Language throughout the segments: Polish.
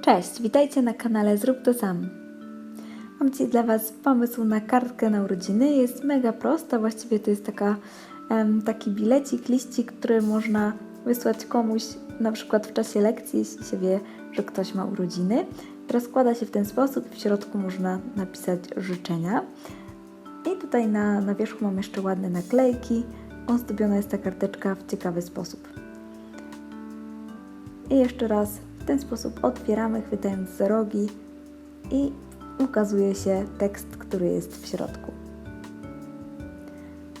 Cześć, witajcie na kanale Zrób to sam. Mam dzisiaj dla Was pomysł na kartkę na urodziny. Jest mega prosta, właściwie to jest taka, taki bilecik, liścik, który można wysłać komuś na przykład w czasie lekcji, jeśli się wie, że ktoś ma urodziny. Rozkłada się w ten sposób, w środku można napisać życzenia. I tutaj na, na wierzchu mam jeszcze ładne naklejki. Ozdobiona jest ta karteczka w ciekawy sposób. I jeszcze raz ten sposób otwieramy, chwytając za rogi i ukazuje się tekst, który jest w środku.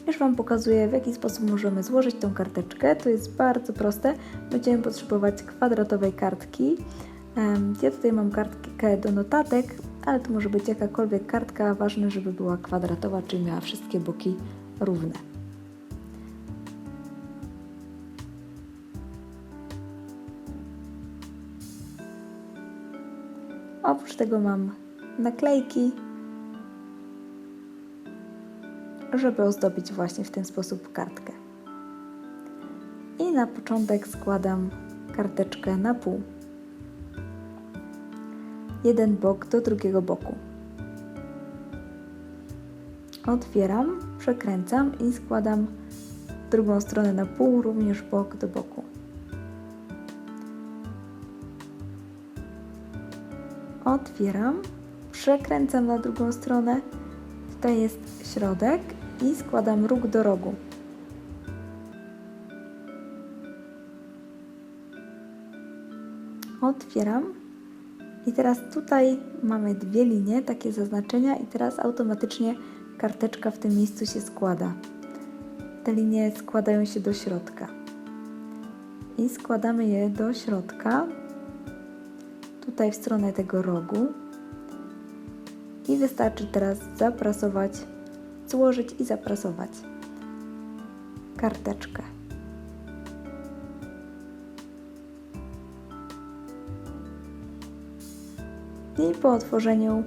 Już Wam pokazuję, w jaki sposób możemy złożyć tą karteczkę. To jest bardzo proste. Będziemy potrzebować kwadratowej kartki. Ja tutaj mam kartkę do notatek, ale to może być jakakolwiek kartka. Ważne, żeby była kwadratowa, czyli miała wszystkie boki równe. Oprócz tego mam naklejki, żeby ozdobić właśnie w ten sposób kartkę. I na początek składam karteczkę na pół. Jeden bok do drugiego boku. Otwieram, przekręcam i składam drugą stronę na pół, również bok do boku. Otwieram, przekręcam na drugą stronę, tutaj jest środek i składam róg do rogu. Otwieram i teraz tutaj mamy dwie linie, takie zaznaczenia i teraz automatycznie karteczka w tym miejscu się składa. Te linie składają się do środka. I składamy je do środka, tutaj w stronę tego rogu i wystarczy teraz zaprasować, złożyć i zaprasować karteczkę. I po otworzeniu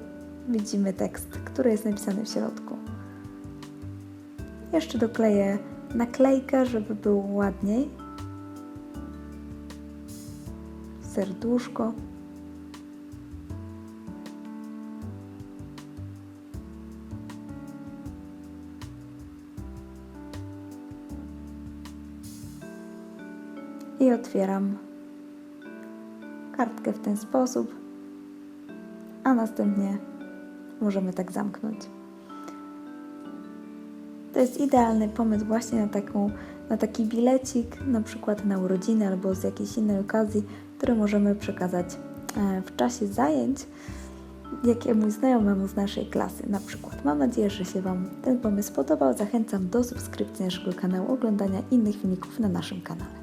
widzimy tekst, który jest napisany w środku. Jeszcze dokleję naklejkę, żeby było ładniej. Serduszko. I otwieram kartkę w ten sposób, a następnie możemy tak zamknąć. To jest idealny pomysł właśnie na, taką, na taki bilecik, na przykład na urodziny albo z jakiejś innej okazji, który możemy przekazać e, w czasie zajęć jakiemuś znajomemu z naszej klasy na przykład. Mam nadzieję, że się Wam ten pomysł podobał. Zachęcam do subskrypcji naszego kanału, oglądania innych filmików na naszym kanale.